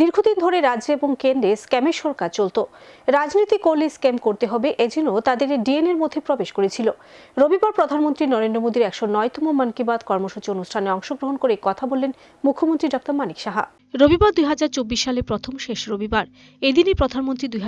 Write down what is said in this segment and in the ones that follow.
দীর্ঘদিন ধরে রাজ্যে এবং কেন্দ্রে স্ক্যামের সরকার চলত। রাজনীতি করলে স্ক্যাম করতে হবে, এজন্য তাদের ডিএনএর মধ্যে প্রবেশ করেছিল। রবিবার প্রধানমন্ত্রী নরেন্দ্র মোদীর একশো নয়তম মন কি বাত কর্মসূচি অনুষ্ঠানে অংশগ্রহণ করে কথা বললেন মুখ্যমন্ত্রী ডক্টর মানিক সাহা। রবিবার দুই সালে প্রথম শেষ রবিবার। এদিনই প্রধানমন্ত্রী দুই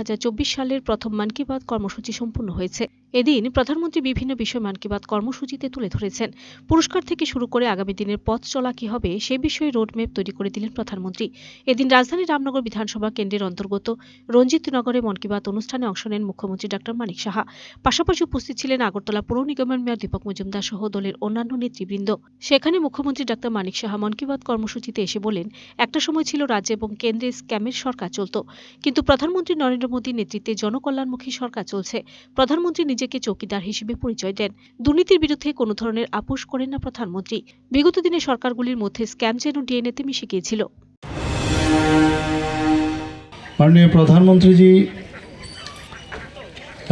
সালের প্রথম মন কি বাত কর্মসূচি সম্পূর্ণ হয়েছে। এদিন প্রধানমন্ত্রী বিভিন্ন বিষয় মন কি বাত কর্মসূচিতে তুলে ধরেছেন। পুরস্কার থেকে শুরু করে আগামী দিনের পথ চলা কি হবে, সে বিষয়ে রোডম্যাপ তৈরি করে দিলেন প্রধানমন্ত্রী। এদিন রাজধানীর রামনগর বিধানসভা কেন্দ্রের অন্তর্গত রঞ্জিতনগরে মন কি বাত অনুষ্ঠানে অংশ নেন মুখ্যমন্ত্রী ডক্টর মানিক সাহা। পাশাপাশি উপস্থিত ছিলেন আগরতলা পৌর নিগমের মেয়র দীপক মজুমদার সহ দলের অন্যান্য নেতৃবৃন্দ। সেখানে মুখ্যমন্ত্রী ডক্টর মানিক সাহা মন কি বাত কর্মসূচিতে এসে বলেন, একটা সময় ছিল রাজ্য এবং কেন্দ্রে স্ক্যামের সরকার চলত। কিন্তু প্রধানমন্ত্রী নরেন্দ্র মোদীর নেতৃত্বে জনকল্যাণমুখী সরকার চলছে। প্রধানমন্ত্রী নিজেকে চৌকিদার হিসেবে পরিচয় দেন। দুর্নীতির বিরুদ্ধে কোনো ধরনের আপোষ করেন না প্রধানমন্ত্রী। বিগত দিনে সরকারগুলির মধ্যে স্ক্যাম যেন ডিএনএতে মিশে গিয়েছিল। মাননীয় প্রধানমন্ত্রীজি,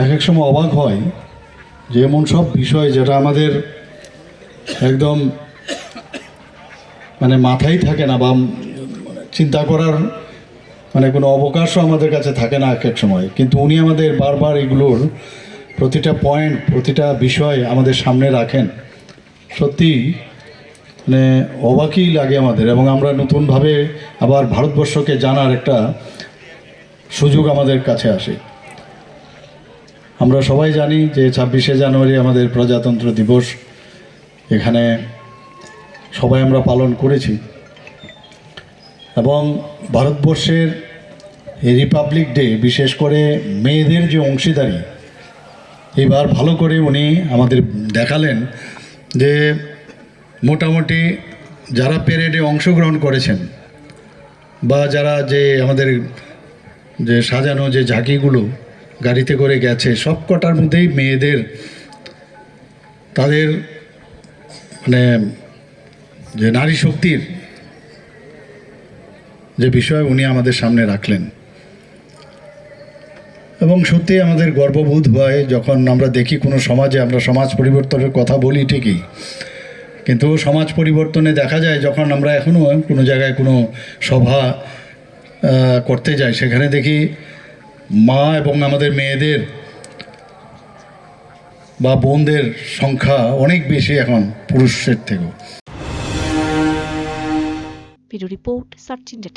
এক এক সময় অবাক হয় যে এমন সব বিষয় যেটা আমাদের একদম মানে মাথায় থাকে না, বা চিন্তা করার মানে কোনো অবকাশও আমাদের কাছে থাকে না এক এক সময়। কিন্তু উনি আমাদের বারবার এগুলোর প্রতিটা পয়েন্ট প্রতিটা বিষয় আমাদের সামনে রাখেন। সত্যি মানে অবাকই লাগে আমাদের এবং আমরা নতুনভাবে আবার ভারতবর্ষকে জানার একটা সুযোগ আমাদের কাছে আসে। আমরা সবাই জানি যে ছাব্বিশে জানুয়ারি আমাদের প্রজাতন্ত্র দিবস। এখানে সবাই আমরা পালন করেছি। এবং ভারতবর্ষের রিপাবলিক ডে বিশেষ করে মেয়েদের যে অংশীদারি, এবার ভালো করে উনি আমাদের দেখালেন যে মোটামুটি যারা প্যারেডে অংশগ্রহণ করেছেন বা যারা যে আমাদের যে সাজানো যে ঝাঁকিগুলো গাড়িতে করে গেছে, সব কটার মধ্যেই মেয়েদের তাদের মানে যে নারী শক্তির যে বিষয় উনি আমাদের সামনে রাখলেন। এবং সত্যি আমাদের গর্ববোধ হয় যখন আমরা দেখি কোনো সমাজে আমরা সমাজ পরিবর্তনের কথা বলি ঠিকই। কিন্তু সমাজ পরিবর্তনে দেখা যায় যখন আমরা এখনও কোনো জায়গায় কোনো সভা করতে যাই, সেখানে দেখি মা এবং আমাদের মেয়েদের বা বোনদের সংখ্যা অনেক বেশি এখন পুরুষের থেকেও। Video report search India